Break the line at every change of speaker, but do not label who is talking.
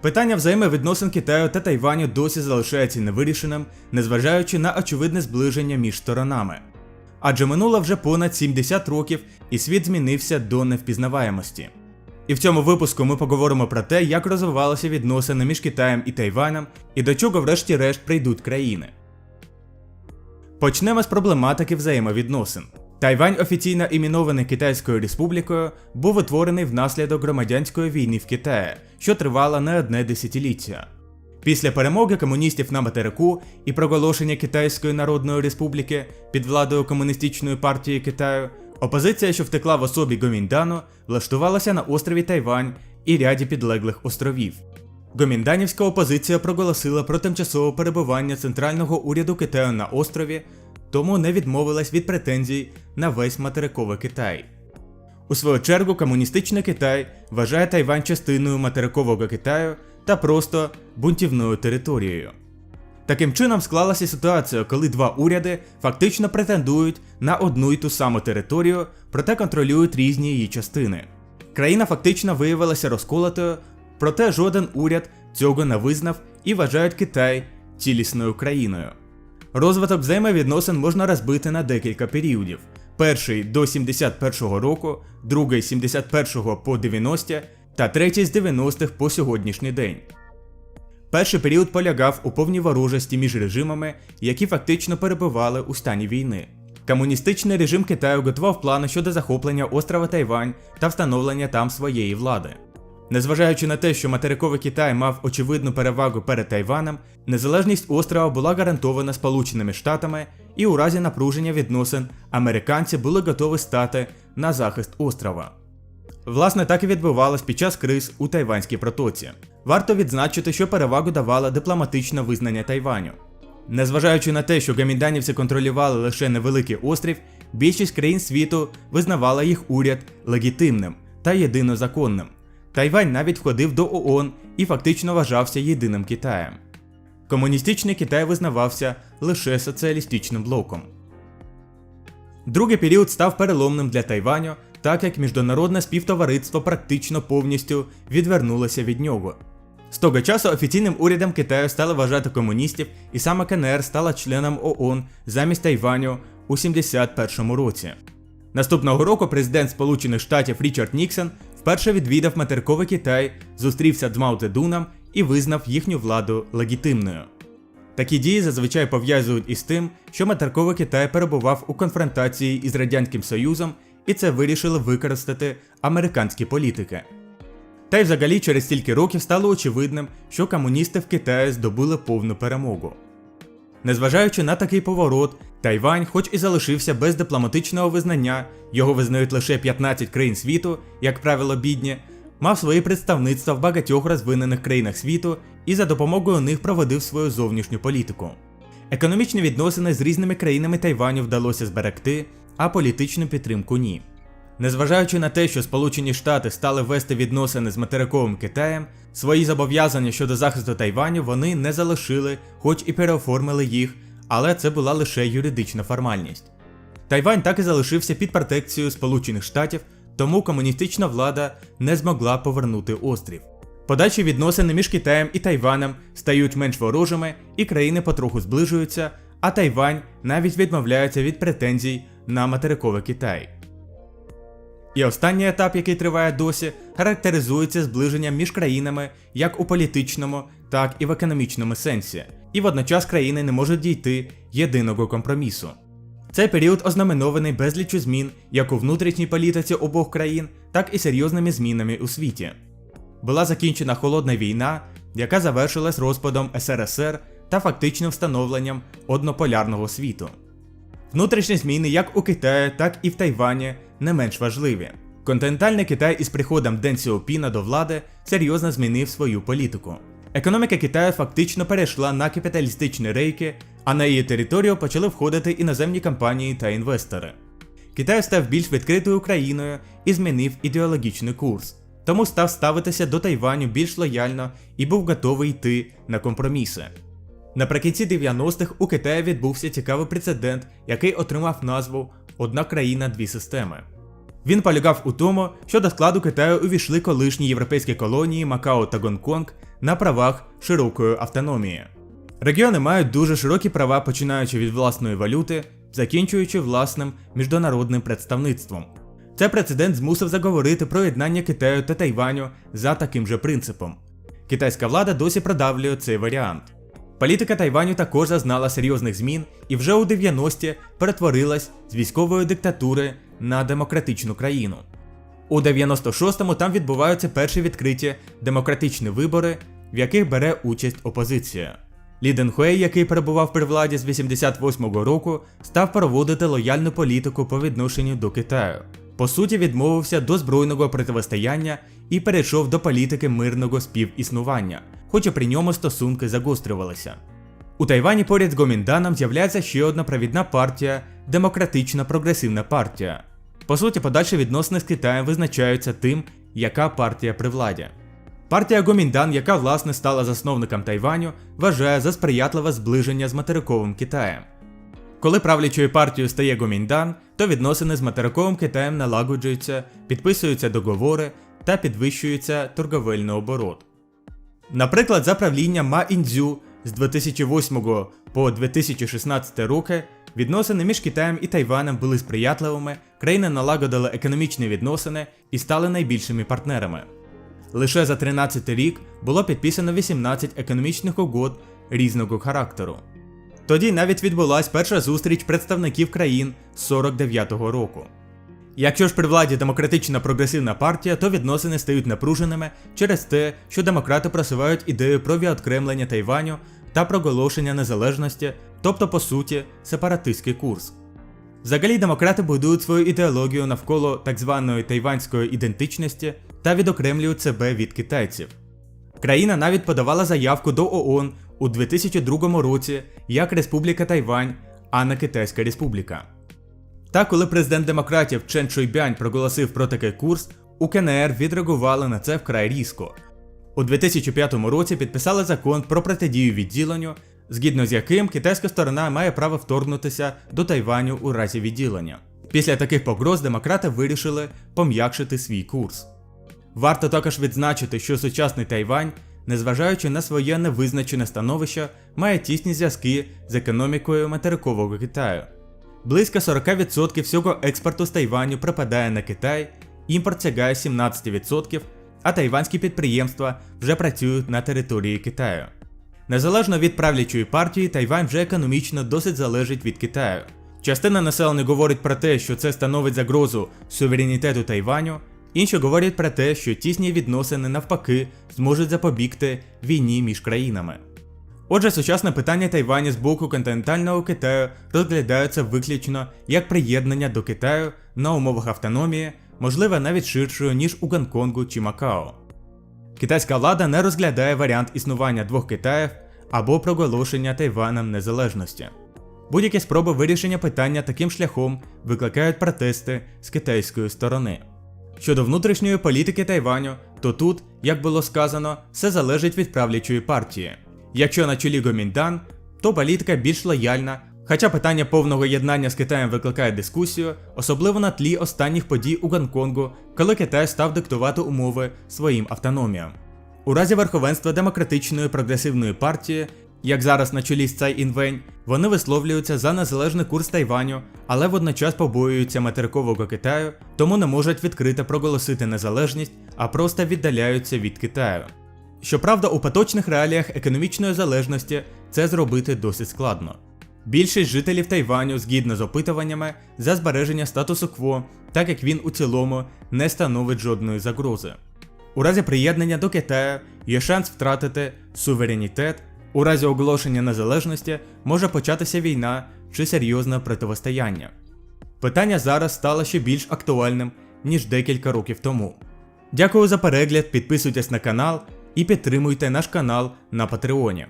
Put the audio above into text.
Питання взаємовідносин Китаю та Тайваню досі залишається невирішеним, незважаючи на очевидне зближення між сторонами. Адже минуло вже понад 70 років і світ змінився до невпізнаваємості. І в цьому випуску ми поговоримо про те, як розвивалися відносини між Китаєм і Тайванем і до чого врешті-решт прийдуть країни. Почнемо з проблематики взаємовідносин. Тайвань, офіційно іменований Китайською Республікою, був утворений внаслідок громадянської війни в Китаї, що тривала не одне десятиліття. Після перемоги комуністів на материку і проголошення Китайської Народної Республіки під владою Комуністичної партії Китаю, опозиція, що втекла в особі Гоміндану, влаштувалася на острові Тайвань і ряді підлеглих островів. Гомінданівська опозиція проголосила про тимчасове перебування центрального уряду Китаю на острові, тому не відмовилась від претензій на весь материковий Китай. У свою чергу, комуністичний Китай вважає Тайвань частиною материкового Китаю та просто бунтівною територією. Таким чином склалася ситуація, коли два уряди фактично претендують на одну й ту саму територію, проте контролюють різні її частини. Країна фактично виявилася розколотою, проте жоден уряд цього не визнав і вважають Китай цілісною країною. Розвиток взаємовідносин можна розбити на декілька періодів. Перший до 71-го року, другий з 71-го по 90 та третій з 90-х по сьогоднішній день. Перший період полягав у повній ворожості між режимами, які фактично перебували у стані війни. Комуністичний режим Китаю готував плани щодо захоплення острова Тайвань та встановлення там своєї влади. Незважаючи на те, що материковий Китай мав очевидну перевагу перед Тайваном, незалежність острова була гарантована Сполученими Штатами, і у разі напруження відносин американці були готові стати на захист острова. Власне, так і відбувалось під час криз у Тайванській протоці. Варто відзначити, що перевагу давало дипломатичне визнання Тайваню. Незважаючи на те, що гамінданівці контролювали лише невеликий острів, більшість країн світу визнавала їх уряд легітимним та єдинозаконним. Тайвань навіть входив до ООН і фактично вважався єдиним Китаєм. Комуністичний Китай визнавався лише соціалістичним блоком. Другий період став переломним для Тайваню, так як міжнародне співтовариство практично повністю відвернулося від нього. З того часу офіційним урядом Китаю стали вважати комуністів, і саме КНР стала членом ООН замість Тайваню у 71 році. Наступного року президент Сполучених Штатів Річард Ніксон вперше відвідав материковий Китай, зустрівся з Мао Цзедуном і визнав їхню владу легітимною. Такі дії зазвичай пов'язують із тим, що материковий Китай перебував у конфронтації із Радянським Союзом, і це вирішили використати американські політики. Та й взагалі через стільки років стало очевидним, що комуністи в Китаї здобули повну перемогу. Незважаючи на такий поворот, Тайвань, хоч і залишився без дипломатичного визнання, його визнають лише 15 країн світу, як правило, бідні, мав свої представництва в багатьох розвинених країнах світу і за допомогою них проводив свою зовнішню політику. Економічні відносини з різними країнами Тайваню вдалося зберегти, а політичну підтримку ні. Незважаючи на те, що Сполучені Штати стали вести відносини з материковим Китаєм, свої зобов'язання щодо захисту Тайваню вони не залишили, хоч і переоформили їх, але це була лише юридична формальність. Тайвань так і залишився під протекцією Сполучених Штатів, тому комуністична влада не змогла повернути острів. Подальші відносини між Китаєм і Тайванем стають менш ворожими, і країни потроху зближуються, а Тайвань навіть відмовляється від претензій на материковий Китай. І останній етап, який триває досі, характеризується зближенням між країнами як у політичному, так і в економічному сенсі, і водночас країни не можуть дійти єдиного компромісу. Цей період ознаменований безліччю змін як у внутрішній політиці обох країн, так і серйозними змінами у світі. Була закінчена холодна війна, яка завершилась розпадом СРСР та фактичним встановленням однополярного світу. Внутрішні зміни як у Китаї, так і в Тайвані не менш важливі. Континентальний Китай із приходом Ден Сіопіна до влади серйозно змінив свою політику. Економіка Китаю фактично перейшла на капіталістичні рейки, а на її територію почали входити іноземні компанії та інвестори. Китай став більш відкритою країною і змінив ідеологічний курс, тому став ставитися до Тайваню більш лояльно і був готовий йти на компроміси. Наприкінці 90-х у Китаї відбувся цікавий прецедент, який отримав назву Одна країна, дві системи. Він полягав у тому, що до складу Китаю увійшли колишні європейські колонії Макао та Гонконг на правах широкої автономії. Регіони мають дуже широкі права, починаючи від власної валюти, закінчуючи власним міжнародним представництвом. Цей прецедент змусив заговорити про єднання Китаю та Тайваню за таким же принципом. Китайська влада досі продавлює цей варіант. Політика Тайваню також зазнала серйозних змін і вже у 90-ті перетворилась з військової диктатури на демократичну країну. У 96-му там відбуваються перші відкриті демократичні вибори, в яких бере участь опозиція. Лі Денхуей, який перебував при владі з 88-го року, став проводити лояльну політику по відношенню до Китаю. По суті, відмовився до збройного противостояння і перейшов до політики мирного співіснування, хоч і при ньому стосунки загострювалися. У Тайвані поряд з Гомінданом з'являється ще одна провідна партія Демократична прогресивна партія. По суті, подальші відносини з Китаєм визначаються тим, яка партія при владі. Партія Гоміндан, яка власне стала засновником Тайваню, вважає за сприятливе зближення з материковим Китаєм. Коли правлячою партією стає Гоміндан, то відносини з материковим Китаєм налагоджуються, підписуються договори та підвищується торговельний оборот. Наприклад, за правління Ма Індзю з 2008 по 2016 роки відносини між Китаєм і Тайванем були сприятливими, країни налагодили економічні відносини і стали найбільшими партнерами. Лише за 13 рік було підписано 18 економічних угод різного характеру. Тоді навіть відбулась перша зустріч представників країн з 49-го року. Якщо ж при владі демократична прогресивна партія, то відносини стають напруженими через те, що демократи просувають ідею про відокремлення Тайваню та проголошення незалежності, тобто по суті сепаратистський курс. Взагалі демократи будують свою ідеологію навколо так званої тайванської ідентичності та відокремлюють себе від китайців. Країна навіть подавала заявку до ООН у 2002 році як Республіка Тайвань, а не Китайська Республіка. Та коли президент демократів Чен Чуйбянь проголосив про такий курс, у КНР відреагували на це вкрай різко. У 2005 році підписали закон про протидію відділенню, згідно з яким китайська сторона має право вторгнутися до Тайваню у разі відділення. Після таких погроз демократи вирішили пом'якшити свій курс. Варто також відзначити, що сучасний Тайвань, незважаючи на своє невизначене становище, має тісні зв'язки з економікою материкового Китаю. Близько 40% всього експорту з Тайваню припадає на Китай, імпорт сягає 17%, а тайванські підприємства вже працюють на території Китаю. Незалежно від правлячої партії, Тайвань вже економічно досить залежить від Китаю. Частина населення говорить про те, що це становить загрозу суверенітету Тайваню, інші говорять про те, що тісні відносини навпаки зможуть запобігти війні між країнами. Отже, сучасне питання Тайвані з боку континентального Китаю розглядається виключно як приєднання до Китаю на умовах автономії, можливо навіть ширшою, ніж у Гонконгу чи Макао. Китайська влада не розглядає варіант існування двох Китаїв або проголошення Тайваном незалежності. Будь-які спроби вирішення питання таким шляхом викликають протести з китайської сторони. Щодо внутрішньої політики Тайваню, то тут, як було сказано, все залежить від правлячої партії. Якщо на чолі Гоміндан, то політика більш лояльна, хоча питання повного єднання з Китаєм викликає дискусію, особливо на тлі останніх подій у Гонконгу, коли Китай став диктувати умови своїм автономіям. У разі верховенства демократичної прогресивної партії, як зараз на чолі з Цай Інвень, вони висловлюються за незалежний курс Тайваню, але водночас побоюються материкового Китаю, тому не можуть відкрито проголосити незалежність, а просто віддаляються від Китаю. Щоправда, у поточних реаліях економічної залежності це зробити досить складно. Більшість жителів Тайваню згідно з опитуваннями за збереження статусу кво, так як він у цілому не становить жодної загрози. У разі приєднання до Китаю є шанс втратити суверенітет, у разі оголошення незалежності може початися війна чи серйозне противостояння. Питання зараз стало ще більш актуальним, ніж декілька років тому. Дякую за перегляд, підписуйтесь на канал і підтримуйте наш канал на Патреоні.